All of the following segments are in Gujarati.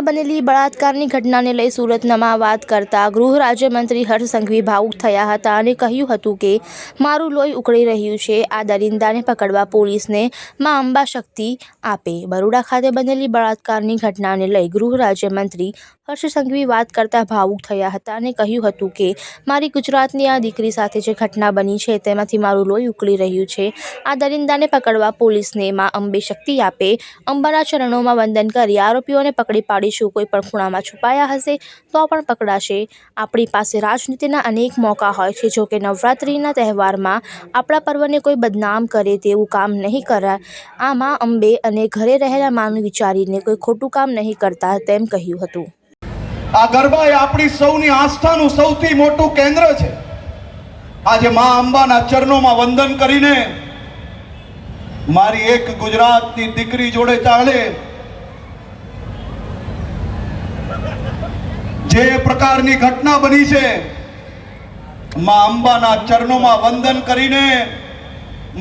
બનેલી બળાત્કારની ઘટનાને લઈ સુરતનામાં વાત કરતા ગૃહ રાજ્યમંત્રી હર્ષ સંઘવી ભાવુક થયા હતા અને કહ્યું હતું કે, મારું લોહી ઉકળી રહ્યું છે. આ દરિંદાને પકડવા પોલીસને માં અંબા શક્તિ આપે. બરોડા ખાતે બનેલી બળાત્કારની ઘટનાને લઈ ગૃહ રાજ્યમંત્રી હર્ષ સંઘવી વાત કરતા ભાવુક થયા હતા અને કહ્યું હતું કે, મારી ગુજરાતની આ દીકરી સાથે જે ઘટના બની છે, તેમાંથી મારું લોહી ઉકળી રહ્યું છે. આ દરિંદાને પકડવા પોલીસને માં અંબે શક્તિ આપે. અંબાના ચરણોમાં વંદન કરી આરોપીઓને પકડી પાડીશું, કોઈ પણ ખૂણામાં છુપાયા હશે તો પણ પકડાશે. આપણી પાસે રાજનીતિના અનેક મોકા હોય છે, જો કે નવરાત્રિના તહેવારમાં આપણા પર્વને કોઈ બદનામ કરે તેવું કામ નહીં કરાય. આમાં અંબે અને ઘરે રહેલા માનું વિચારીને કોઈ ખોટું કામ નહીં કરતા તેમ કહ્યું હતું. આ ગરબા એ આપણી સૌની આસ્થાનું સૌથી મોટું કેન્દ્ર છે. આજે મા અંબાના ચરણોમાં વંદન કરીને મારી એક ગુજરાતની દીકરી જોડે ચાલે જે પ્રકારની ઘટના બની છે, મા અંબાના ચરણોમાં વંદન કરીને,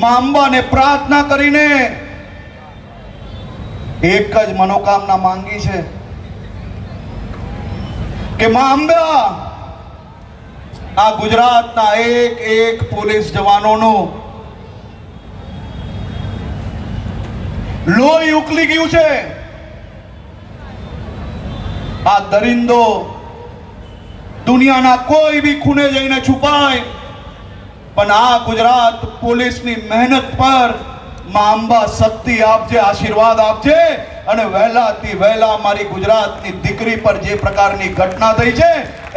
મા અંબાને પ્રાર્થના કરીને, એક જ મનોકામના માંગી છે કે મા અંબા, આ ગુજરાતના એક એક પોલીસ જવાનોનું લોહી ઉકલી ગયું છે. આ દરિંદો દુનિયાના કોઈ બી ખૂણે જઈને છુપાય. પણ આ ગુજરાત પોલીસની મહેનત પર મા અંબા શક્તિ આપજે, આશીર્વાદ આપજે અને વહેલાથી વહેલા મારી ગુજરાતની દીકરી પર જે પ્રકારની ઘટના થઈ છે,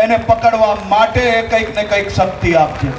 એને પકડવા માટે કંઈક ને કંઈક શક્તિ આપજે.